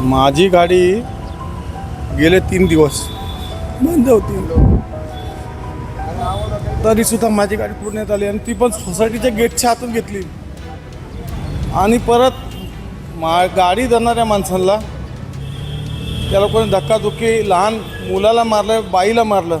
माझी गाडी गेले तीन दिवस. बंद होती. तरी सुद्धा माझी गाडी पूर्ण्यात आली आणि ती पण सोसायटीच्या गेटच्या हातून घेतली. आणि परत मा गाडी जाणाऱ्या माणसांना त्या लोकांनी धक्काधुक्की लहान मुलाला मारलं बाईला मारलं.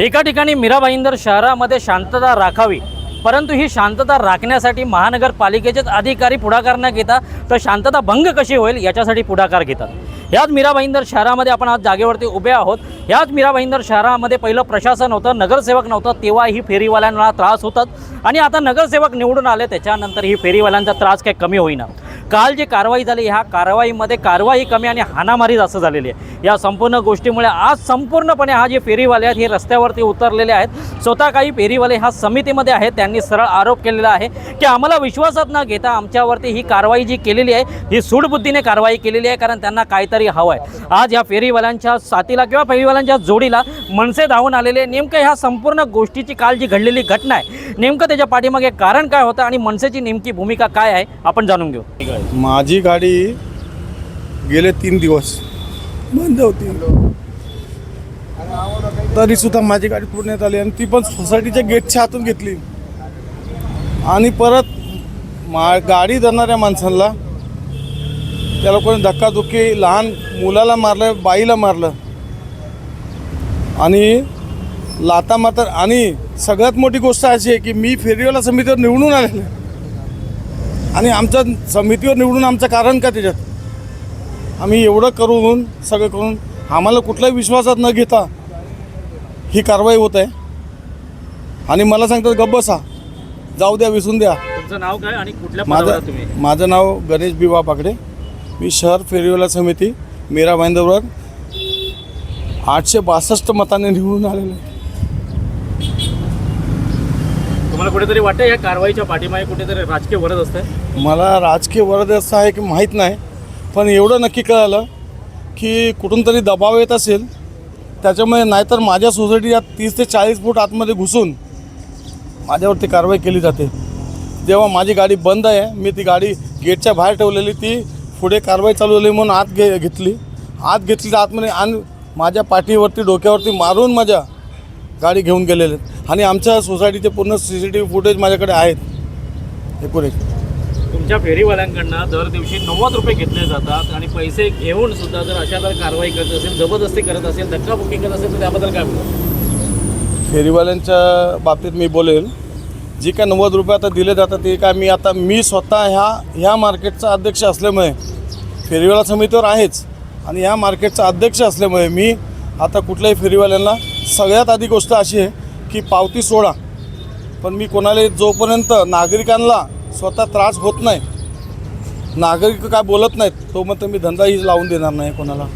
एका ठिकाणी मीरा भाईंदर शहरामध्ये शांतता राखावी परंतु ही शांतता राखण्यासाठी महानगरपालिकेचेच अधिकारी पुढाकार न घेता तर शांतता भंग कशी होईल याच्यासाठी पुढाकार घेतात. याच मीरा भाईंदर शहरामध्ये आपण आज जागेवरती उभे आहोत. याच मीरा भाईंदर शहरामध्ये पहिलं प्रशासन होतं नगरसेवक नव्हतं तेव्हा ही फेरीवाल्यांना त्रास होतात. आणि आता नगरसेवक निवडून आले त्याच्यानंतर ही फेरीवाल्यांचा त्रास काही कमी होईना. काल जी कारवाई झाली ह्या कारवाईमध्ये कारवाई कमी आणि हाणामारी जास्त झालेली आहे. या संपूर्ण गोष्टीमुळे आज संपूर्णपणे हा जे फेरीवाले आहेत हे रस्त्यावरती उतरलेले आहेत. स्वतः काही फेरीवाले ह्या समितीमध्ये आहेत त्यांनी सरळ आरोप केलेला आहे की आम्हाला विश्वासात न घेता आमच्यावरती ही कारवाई जी केलेली आहे ही सूडबुद्धीने कारवाई केलेली आहे कारण त्यांना काहीतरी हवं आहे आज या फेरीवाल्यांच्या साथीला किंवा फेरीवाल्यांच्या जोडीला मनसे धावून आलेले नेमकं ह्या संपूर्ण गोष्टीची काल जी घडलेली घटना आहे नेमकं त्याच्या पाठीमागे कारण काय होतं आणि मनसेची नेमकी भूमिका काय आहे आपण जाणून घेऊ. माझी गाडी गेले तीन दिवस. बंद होती. तरी सुद्धा माझी गाडी पुरण्यात आली आणि ती पण सोसायटीच्या गेटच्या हातून घेतली. आणि परत मा गाडी धरणाऱ्या माणसांना त्या लोकांनी धक्काधुक्की लहान मुलाला मारलं बाईला मारलं. आणि लाता मातर आणि सगळ्यात मोठी गोष्ट अशी आहे की मी फेरीवाला समितीवर निवडून आलेलं आणि आमच्या समितीवर निवडून आमचं कारण का त्याच्यात? आम्ही एवढं करून सगळं करून आम्हाला कुठल्याही विश्वासात न घेता ही कारवाई होत आहे. आणि मला सांगतात गप्प बसा. जाऊ द्या विसून द्या. तुमचं नाव काय आणि कुठल्या माझं तुम्ही? माझं नाव गणेश बिवा पाकडे. मी शहर फेरीवाला समिती मीरा भाईंदरवर आठशे बासष्ट मताने निवडून आलेलो आहे. तुम्हाला कुठेतरी वाटतं या कारवाईच्या पाठीमागे कुठेतरी राजकीय वरद असतं मला राजकीय वरद असं आहे की माहीत नाही. पण एवढं नक्की कळालं की कुठून तरी दबाव येत असेल त्याच्यामुळे नाहीतर माझ्या सोसायटी या तीस ते चाळीस फूट आतमध्ये घुसून माझ्यावरती कारवाई केली जाते. जेव्हा माझी गाडी बंद आहे मी ती गाडी गेटच्या बाहेर ठेवलेली ती पुढे कारवाई चालू झाली म्हणून आत घे घेतली. आत घेतली तर आतमध्ये आणि माझ्या पाठीवरती डोक्यावरती मारून माझ्या गाडी घेऊन गेलेले. आणि आमच्या सोसायटीचे पूर्ण C C T V footage माझ्याकडे आहेत. एकूण एक. तुमच्या फेरीवाल्यांकडनं दर दिवशी नव्वद रुपये घेतले जातात आणि पैसे घेऊन सुद्धा जर अशा जर कारवाई करत असेल जबरदस्ती करत असेल धक्का बुकिंग करत असेल तर त्याबद्दल काय बोलू फेरीवाल्यांच्या बाबतीत मी बोलेल जी काय नव्वद रुपये आता दिले जातात ते काय मी आता मी स्वतः ह्या ह्या मार्केटचा अध्यक्ष असल्यामुळे फेरीवाला समितीवर आहेच आणि ह्या मार्केटचा अध्यक्ष असल्यामुळे मी आता कुठल्याही फेरीवाल्यांना सगळ्यात आधी गोष्ट अशी आहे की पावती सोडा. पण मी कोणाला जोपर्यंत नागरिकांना स्वतः त्रास होत नाही. नागरिक काय बोलत नाहीत तो मग मी धंदाही लावून देणार नाही कोणाला.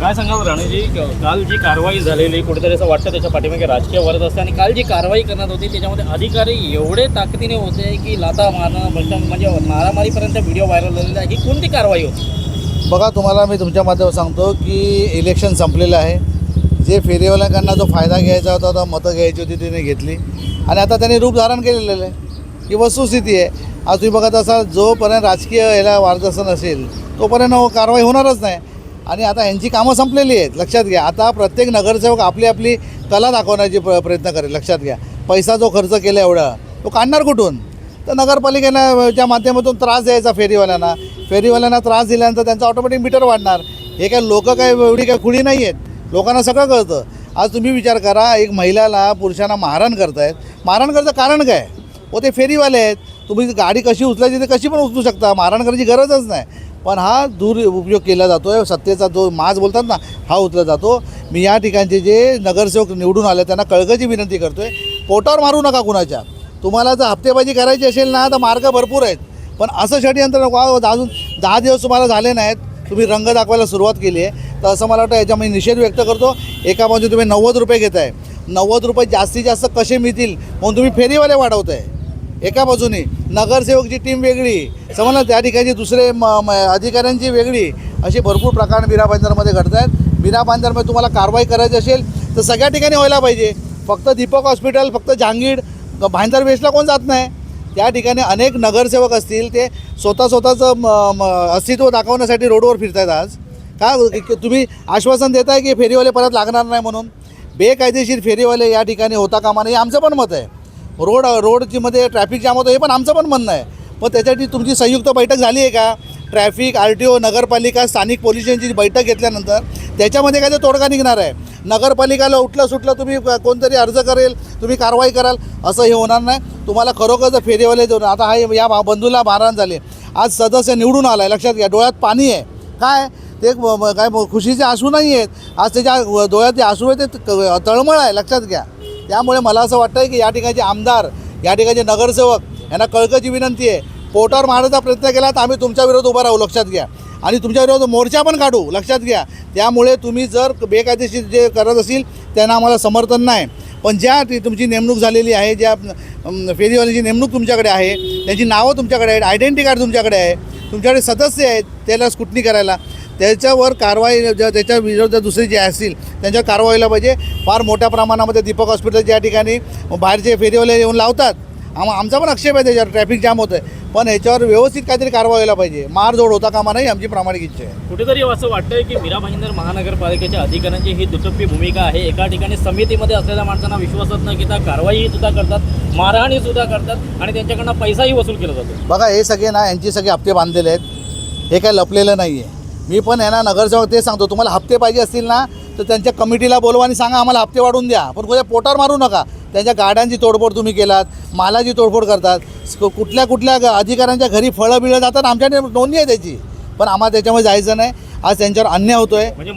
काय सांगाल राणेजी काल जी कारवाई झालेली कुठेतरी असं वाटतं त्याच्या पाठीमागे राजकीय वरद असते आणि काल जी कारवाई करण्यात होती त्याच्यामध्ये अधिकारी एवढे ताकदीने होते की लाता मारणं म्हणजे म्हणजे मारामारीपर्यंत व्हिडिओ व्हायरल झालेला आहे ही कोणती कारवाई होती? बघा तुम्हाला मी तुमच्या माध्यमात सांगतो की इलेक्शन संपलेलं आहे. जे फेरीवाल्यांकडनं जो फायदा घ्यायचा होता तो मतं घ्यायची होती तिने घेतली. आणि आता त्यांनी रूप धारण केलेलं आहे. ही वस्तुस्थिती आहे. आज तुम्ही बघत असाल जोपर्यंत राजकीय याला मार्गदर्शन असेल तोपर्यंत कारवाई होणारच नाही. आणि आता यांची कामं संपलेली आहेत लक्षात घ्या. आता प्रत्येक नगरसेवक आपली आपली कला दाखवण्याची प्र प्रयत्न करेल लक्षात घ्या. पैसा जो खर्च केला एवढा तो काढणार कुठून? तर नगरपालिकेनं च्या माध्यमातून त्रास द्यायचा फेरीवाल्यांना. फेरीवाल्यांना त्रास दिल्यानंतर त्यांचं ऑटोमॅटिक मीटर वाढणार. हे काय लोक काय एवढी काय खुळी नाही आहेत. लोकांना सगळं कळतं. आज तुम्ही विचार करा एक महिलाला पुरुषांना मारहाण करतायत. मारहाण करायचं कारण काय? व ते फेरीवाले आहेत. तुम्ही गाडी कशी उचलायची ते कशी पण उचलू शकता. मारहाण करायची गरजच नाही. पण हा दुरुपयोग केला जातो आहे सत्तेचा जो माज बोलतात ना हा उचला जातो. मी या ठिकाणचे जे नगरसेवक निवडून आले त्यांना कळकची विनंती करतो आहे पोटावर मारू नका कुणाच्या. तुम्हाला जर हप्तेबाजी करायची असेल ना तर मार्ग भरपूर आहेत. पण असं षडयंत्र नको अजून दहा दिवस तुम्हाला झाले नाहीत. तुम्ही रंग दाखवायला सुरुवात केली आहे. तर असं मला वाटतं याच्यामध्ये निषेध व्यक्त करतो. एका म्हणजे तुम्ही नव्वद रुपये घेत आहे नव्वद रुपये जास्तीत जास्त कसे मिळतील? म्हणून तुम्ही फेरीवाले वाढवत आहे एका बाजूने नगरसेवकची टीम वेगळी समजा त्या ठिकाणी दुसरे म म अधिकाऱ्यांची वेगळी असे भरपूर प्रकार मीरा बांधारमध्ये घडत आहेत मीरा बांधारमध्ये तुम्हाला कारवाई करायची असेल तर सगळ्या ठिकाणी व्हायला पाहिजे. फक्त दीपक हॉस्पिटल फक्त जहांगीर भाईंदर वेस्टला कोण जात नाही. त्या ठिकाणी अनेक नगरसेवक असतील ते स्वतः स्वतःचं म- अस्तित्व दाखवण्यासाठी रोडवर फिरतायत आज. का तुम्ही आश्वासन देताय की फेरीवाले परत लागणार नाही म्हणून? बेकायदेशीर फेरीवाले या ठिकाणी होता कामा नये आमचं पण मत आहे. रोड रोडची मध्ये ट्रॅफिक जाम होतं हे पण आमचं पण म्हणणं आहे. पण त्याच्यासाठी तुमची संयुक्त बैठक झाली आहे का? ट्रॅफिक आर टी ओ नगरपालिका स्थानिक पोलीस स्टेशनची बैठक घेतल्यानंतर त्याच्यामध्ये काय ते तोडगा निघणार आहे. नगरपालिकाला उठलं सुटलं तुम्ही कोणतरी अर्ज करेल तुम्ही कारवाई कराल असं हे होणार नाही. तुम्हाला खरोखर जर फेरीवाले देऊन आता हा या बंधूला मारहाण झाले. आज सदस्य निवडून आला आहे लक्षात घ्या डोळ्यात पाणी आहे. काय? ते काय खुशीचे आसू नाही आहेत आज त्याच्या डोळ्यात जे आसू आहे ते तळमळ आहे लक्षात घ्या. त्यामुळे मला असं वाटतं की या ठिकाणचे आमदार या ठिकाणचे नगरसेवक यांना कळकळची विनंती आहे. पोटावर मारण्याचा प्रयत्न केला तर आम्ही तुमच्या विरोध उभा राहू लक्षात घ्या. आणि तुमच्या विरोधात मोर्चा पण काढू लक्षात घ्या. त्यामुळे तुम्ही जर बेकायदेशीर जे करत असेल त्यांना आम्हाला समर्थन नाही. पण ज्या ती तुमची नेमणूक झालेली आहे ज्या फेरीवाल्याची फेरीवाल्यांची नेमणूक तुमच्याकडे आहे त्यांची नावं तुमच्याकडे आहेत आयडेंटिटी कार्ड तुमच्याकडे आहे. तुमच्याकडे सदस्य आहेत त्याला स्कुटनी करायला. त्याच्यावर कारवाई ज्या त्याच्या विरोधात दुसरे जे असतील त्यांच्यावर कारवाई व्हायला पाहिजे. फार मोठ्या प्रमाणामध्ये दीपक हॉस्पिटल ज्या ठिकाणी बाहेरचे फेरीवाले येऊन लावतात आम आमचा पण आक्षेप आहे त्याच्यावर ट्रॅफिक जाम होतं आहे पण ह्याच्यावर व्यवस्थित काहीतरी कारवाई व्हायला पाहिजे. मारजोड होता कामा नाही आमची प्रामाणिक इच्छा आहे. कुठेतरी असं वाटतंय की मीरा भाईंदर महानगरपालिकेच्या अधिकाऱ्यांची ही दुटप्पी भूमिका आहे. एका ठिकाणी समितीमध्ये असलेल्या माणसांना विश्वासात न घेता कारवाई सुद्धा करतात मारहाणी सुद्धा करतात आणि त्यांच्याकडनं पैसाही वसूल केला जातो. बघा हे सगळे ना यांचे सगळे हप्ते बांधलेले आहेत. हे काय लपलेलं नाही आहे मी पण आहे ना नगरसेवक ते सांगतो तुम्हाला हप्ते पाहिजे असतील ना तर त्यांच्या कमिटीला बोलवा आणि सांगा आम्हाला हप्ते वाढून द्या. पण कोणत्या पोटावर मारू नका. त्यांच्या गाड्यांची तोडफोड तुम्ही केलात मालाची तोडफोड करतात. कुठल्या कुठल्या अधिकाऱ्यांच्या घरी फळं बिळं जातात आमच्याकडे नोंदणी आहे त्याची. पण आम्हाला त्याच्यामध्ये जायचं नाही. आज त्यांच्यावर अन्याय होतोय. म्हणजे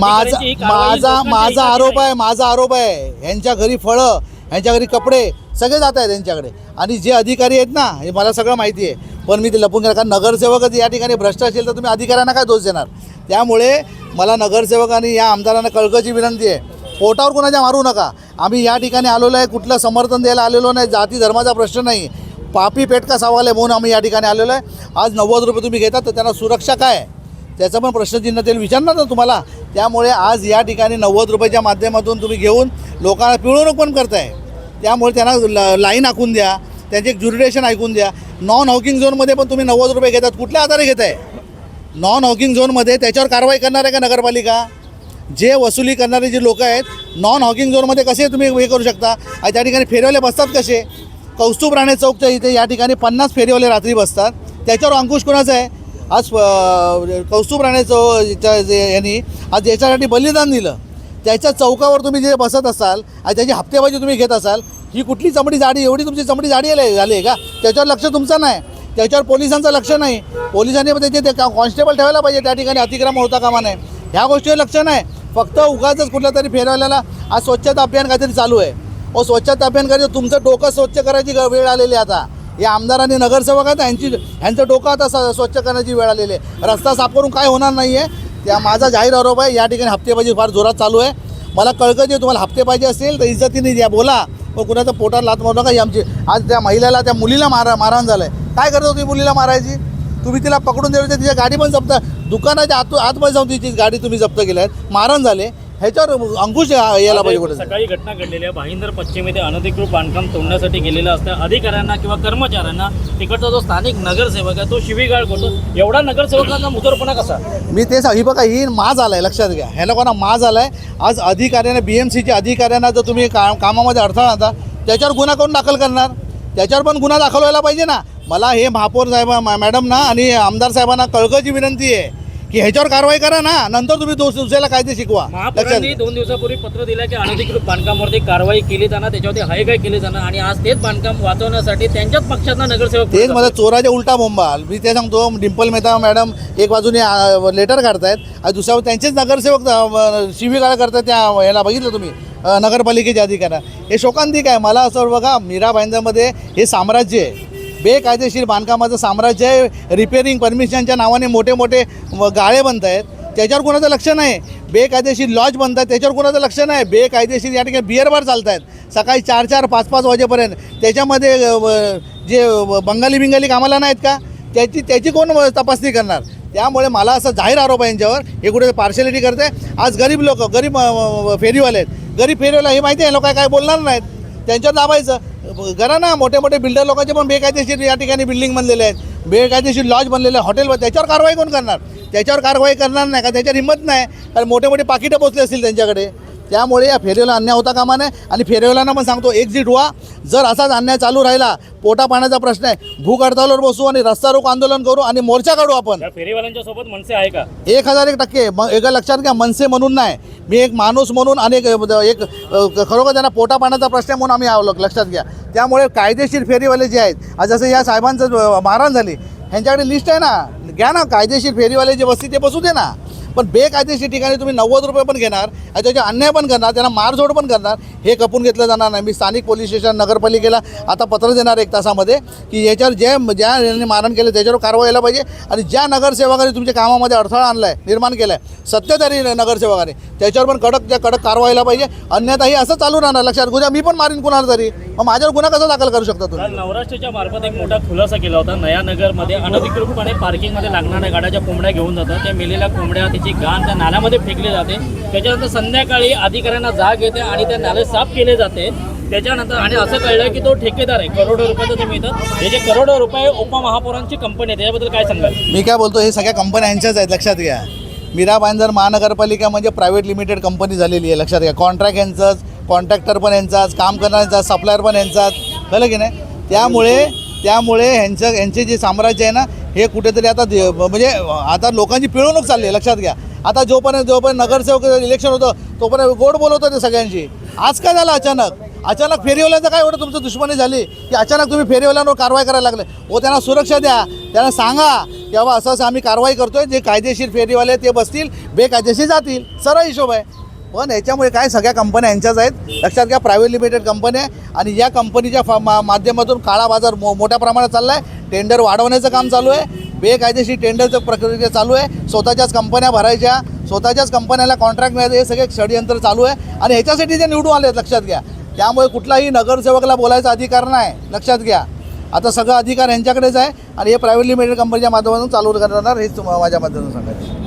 माझा ही माझा माझा आरोप. आहे माझा आरोप आहे. यांच्या घरी फळं यांच्या घरी कपडे सगळे जात आहेत त्यांच्याकडे. आणि जे अधिकारी आहेत ना हे मला सगळं माहिती आहे. पण मी ते लपून गेलं. कारण नगरसेवकच या ठिकाणी भ्रष्ट असेल तर तुम्ही अधिकाऱ्यांना काय दोष देणार? त्यामुळे मला नगरसेवकांनी या आमदारांना कळकळची विनंती आहे. पोटावर कोणाच्या मारू नका. आम्ही या ठिकाणी आलेलो आहे. कुठलं समर्थन द्यायला आलेलो नाही. जाती धर्माचा प्रश्न नाही. पापी पेटका सावाल आहे म्हणून आम्ही या ठिकाणी आलेलो आहे. आज नव्वद रुपये तुम्ही घेतात तर त्यांना सुरक्षा काय आहे? त्याचं पण प्रश्नचिन्ह ते विचारणार ना तुम्हाला. त्यामुळे आज या ठिकाणी नव्वद रुपयाच्या माध्यमातून तुम्ही घेऊन लोकांना पिळवणूक पण करताय. त्यामुळे त्यांना ल लाईन आखून द्या. त्यांची एक ज्युरिडेशन ऐकून द्या. नॉन हॉकिंग झोनमध्ये पण तुम्ही नव्वद रुपये घेतात. कुठल्या आधारे घेताय नॉन हॉकिंग झोनमध्ये त्याच्यावर कारवाई करणार आहे का नगरपालिका? जे वसुली करणारे जे लोक आहेत नॉन हॉकिंग झोनमध्ये कसे तुम्ही हे करू शकता? आणि त्या ठिकाणी फेरीवाले बसतात कसे? कौस्तुभ राणे चौकच्या इथे या ठिकाणी पन्नास फेरीवाले रात्री बसतात. त्याच्यावर अंकुश कोणाचा आहे? आज कौस्तुभ राणे चौ जे यांनी आज याच्यासाठी बलिदान दिलं. त्याच्या चौकावर तुम्ही जे बसत असाल आणि त्याची हप्तेबाजी तुम्ही घेत असाल ही कुठली चमडी जाडी एवढी तुमची चमडी जाडी आली झाली आहे का? त्याच्यावर लक्ष तुमचं नाही. त्याच्यावर पोलिसांचं लक्ष नाही. पोलिसांनी पण त्याचे ते कॉन्स्टेबल ठेवायला पाहिजे त्या ठिकाणी अतिक्रमण होता कामा नाही ह्या गोष्टीवर लक्ष नाही. फक्त उगाचच कुठल्या तरी फेरवल्याला आज स्वच्छता अभियान काहीतरी चालू आहे. ओ स्वच्छता अभियान करायचं तुमचं डोकं स्वच्छ करायची ग- वेळ आलेली आहे आता. या आमदार आणि नगरसेवक आहेत ह्यांची ह्यांचं डोकं आता स्वच्छ करण्याची वेळ आलेली आहे. रस्ता साफ करून काय होणार नाही आहे त्या माझा जाहीर आरोप आहे या ठिकाणी हप्तेबाजी फार जोरात चालू आहे. मला कळकळते तुम्हाला हप्ते पाहिजे असेल तर इज्जतीने द्या बोला. पण कुणाचं पोटात लात मारू नका ही आमची आज त्या महिलेला त्या मुलीला मारा मारहाण झालं आहे काय करत होती मुलीला मारायची? तुम्ही तिला पकडून दिलं तिच्या गाडी पण जप्त दुकानाच्या आत आतमध्ये जाऊन तिची गाडी तुम्ही जप्त केल्या आहेत. मारहाण झाले ह्याच्यावर अंकुश यायला पाहिजे कुठे सकाळी घटना घडलेली आहे भाईंदर पश्चिम येथे अनधिकृत बांधकाम तोडण्यासाठी गेलेला असता. अधिकाऱ्यांना किंवा कर्मचाऱ्यांना तिकडचा जो स्थानिक नगरसेवक आहे तो शिवीगाळ करतो. एवढा नगरसेवकांना मुदरपणा कसा? मी ते सांग ही बघा ही माज आलाय लक्षात घ्या. ह्या लोकांना माज आलाय आज अधिकाऱ्याने बी एम सीच्या अधिकाऱ्यांना जर तुम्ही का कामामध्ये अडथळा आणता त्याच्यावर गुन्हा कोण दाखल करणार. त्याच्यावर पण गुन्हा दाखल व्हायला पाहिजे ना. मला हे महापौर साहेब मा- मॅडमना आणि आमदार साहेबांना कळकळची विनंती आहे. की ह्याच्यावर कारवाई करा ना नंतर तुम्ही दोष दुसऱ्याला कायदे शिकवा. महापौरांनी. दोन दिवसापूर्वी पत्र दिलं की अनधिकृत बांधकामावरती कारवाई केली जाणार त्याच्यावरती हाय काय केली जाणार आणि आज तेच बांधकाम वाचवण्यासाठी त्यांच्याच पक्षातला नगरसेवक तेच मला चोराच्या उलटा बोंबाल मी ते सांगतो डिंपल मेहता मॅडम एक बाजूने लेटर काढतायत आणि दुसऱ्या त्यांचेच नगरसेवक शिवीगाळ करतात त्या याला बघितलं तुम्ही नगरपालिकेच्या अधिकाऱ्या हे शोकांतिक आहे. मला असं बघा मीरा भाईंदरमध्ये हे साम्राज्य आहे. बेकायदेशीर बांधकामाचं साम्राज्य आहे. रिपेअरिंग परमिशनच्या नावाने मोठे मोठे व गाळे बनत आहेत. त्याच्यावर कोणाचं लक्ष नाही. बेकायदेशीर लॉज बनतात त्याच्यावर कोणाचं लक्ष नाही. बेकायदेशीर या ठिकाणी बिअर बार चालत आहेत. सकाळी चार चार पाच पाच वाजेपर्यंत. त्याच्यामध्ये जे बंगाली बिंगाली कामाला नाहीत का? त्याची त्याची कोण तपासणी करणार? त्यामुळे मला असं जाहीर आरोप आहे यांच्यावर. हे कुठे पार्शलिटी करते? आज गरीब लोक गरीब फेरीवाले आहेत. गरीब फेरीवाला हे माहिती आहे? लोक काय बोलणार नाहीत? त्यांच्यावर दाबायचं. करा ना मोठे मोठे बिल्डर लोकांचे पण बेकायदेशीर या ठिकाणी बिल्डिंग बनलेले आहेत. बेकायदेशीर लॉज बनलेले आहे हॉटेल त्याच्यावर कारवाई कोण करणार? त्याच्यावर कारवाई करणार नाही का त्याच्यावर हिंमत नाही. कारण मोठे मोठे पाकिटं पोचले असतील त्यांच्याकडे. त्यामुळे या फेरीला अन्याय होता कामा नये. आणि फेरीवाल्यांना पण सांगतो एक्झिट व्हा. जर असाच अन्याय चालू राहिला पोटा पाण्याचा प्रश्न आहे. भूक हडतालवर बसू आणि रस्ता रोक आंदोलन करू आणि मोर्चा काढू आपण. फेरीवाल्यांच्या सोबत मनसे आहे का? एक हजार एक टक्के. मग एक लक्षात घ्या मनसे म्हणून नाही. मी एक माणूस म्हणून आणि एक एक खरोखर त्यांना पोटा पाण्याचा प्रश्न आहे म्हणून आम्ही आलो लक्षात घ्या. त्यामुळे कायदेशीर फेरीवाले जे आहेत जसं या साहेबांचं मारहाण झाली ह्यांच्याकडे लिस्ट आहे ना. घ्या ना कायदेशीर फेरीवाले जे बसतील ते बसू दे ना. पण बेकायदेशीर ठिकाणी तुम्ही नव्वद रुपये पण घेणार आणि त्याचे अन्याय पण करणार त्यांना मारझोड पण करणार हे कपून घेतलं जाणार नाही. मी स्थानिक पोलीस स्टेशन नगरपालिकेला आता पत्र देणार एक तासामध्ये की याच्यावर जे ज्या यांनी मारण केलं त्याच्यावर कारवाई व्हायला पाहिजे. आणि ज्या नगरसेवकाने तुमच्या कामामध्ये अडथळा आणला आहे निर्माण केला आहे सत्तेधारी नगरसेवकाने त्याच्यावर पण कडक त्या कडक कारवाई व्हायला पाहिजे. अन्यथा हे असं चालू राहणार लक्षात. गुन्हा मी पण मारीन कुणाला तरी. मग माझ्यावर गुन्हा कसा दाखल करू शकता तुम्ही? नवराष्ट्राच्या मार्फत एक मोठा खुलासा केला होता. नयानगरमध्ये अनधिकृतपणे पार्किंगमध्ये लागणाऱ्या गाड्याच्या कोंबड्या घेऊन जातात. त्या मेलेल्या कोंबड्या त्याची घाण त्या नाल्यामध्ये फेकली जाते. त्याच्यानंतर संध्याकाळी अधिकाऱ्यांना जाग येते आणि त्या नाले साफ केले जाते. त्याच्यानंतर आणि असं कळलं की तो ठेकेदार आहे. करोडो रुपयाचं ते मिळतात हे जे करोडो रुपये उपमहापौरांची कंपनी आहे त्याच्याबद्दल काय सांगाल? मी काय बोलतो हे सगळ्या कंपन्या यांच्याच आहेत लक्षात घ्या. मीरा भाईंदर महानगरपालिका म्हणजे प्रायव्हेट लिमिटेड कंपनी झालेली आहे लक्षात घ्या. कॉन्ट्रॅक्ट यांचाच कॉन्ट्रॅक्टर पण यांचाच काम करणाऱ्यांचा सप्लायर पण यांचाच कळलं की नाही? त्यामुळे त्यामुळे ह्यांचं यांचे जे साम्राज्य आहे ना हे कुठेतरी आता दे- म्हणजे आता लोकांची पिळवणूक चालली आहे लक्षात घ्या. आता जोपर्यंत जोपर्यंत नगरसेवक इलेक्शन होतं तोपर्यंत गोड बोलवतो ते सगळ्यांशी. आज काय झालं अचानक? अचानक फेरीवाल्यांचं काय एवढं तुमचं दुश्मनी झाली? की अचानक तुम्ही फेरीवाल्यांवर कारवाई करायला लागले. व त्यांना सुरक्षा द्या. त्यांना सांगा की बाबा असं असं आम्ही कारवाई करतोय. जे कायदेशीर फेरीवाले ते बसतील. बेकायदेशीर जातील. सरळ हिशोब आहे. पण याच्यामुळे काय सगळ्या कंपन्या यांच्याच आहेत. लक्षात घ्या प्रायव्हेट लिमिटेड कंपनी आहे आणि या कंपनीच्या फा मा माध्यमातून काळा बाजार मो मोठ्या प्रमाणात चालला आहे टेंडर वाढवण्याचं काम चालू आहे. बेकायदेशीर टेंडरचं प्रक्रिया चालू आहे. स्वतःच्याच कंपन्या भरायच्या स्वतःच्याच कंपन्याला कॉन्ट्रॅक्ट मिळायचं हे सगळे षडयंत्र चालू आहे. आणि ह्याच्यासाठी ते निवडून आले आहेत, लक्षात घ्या. त्यामुळे कुठलाही नगरसेवकला बोलायचा अधिकार नाही लक्षात घ्या. आता सगळं अधिकार यांच्याकडेच आहे आणि हे प्रायव्हेट लिमिटेड कंपनीच्या माध्यमातून चालू करणार हेच माझ्या माध्यमातून सांगायचं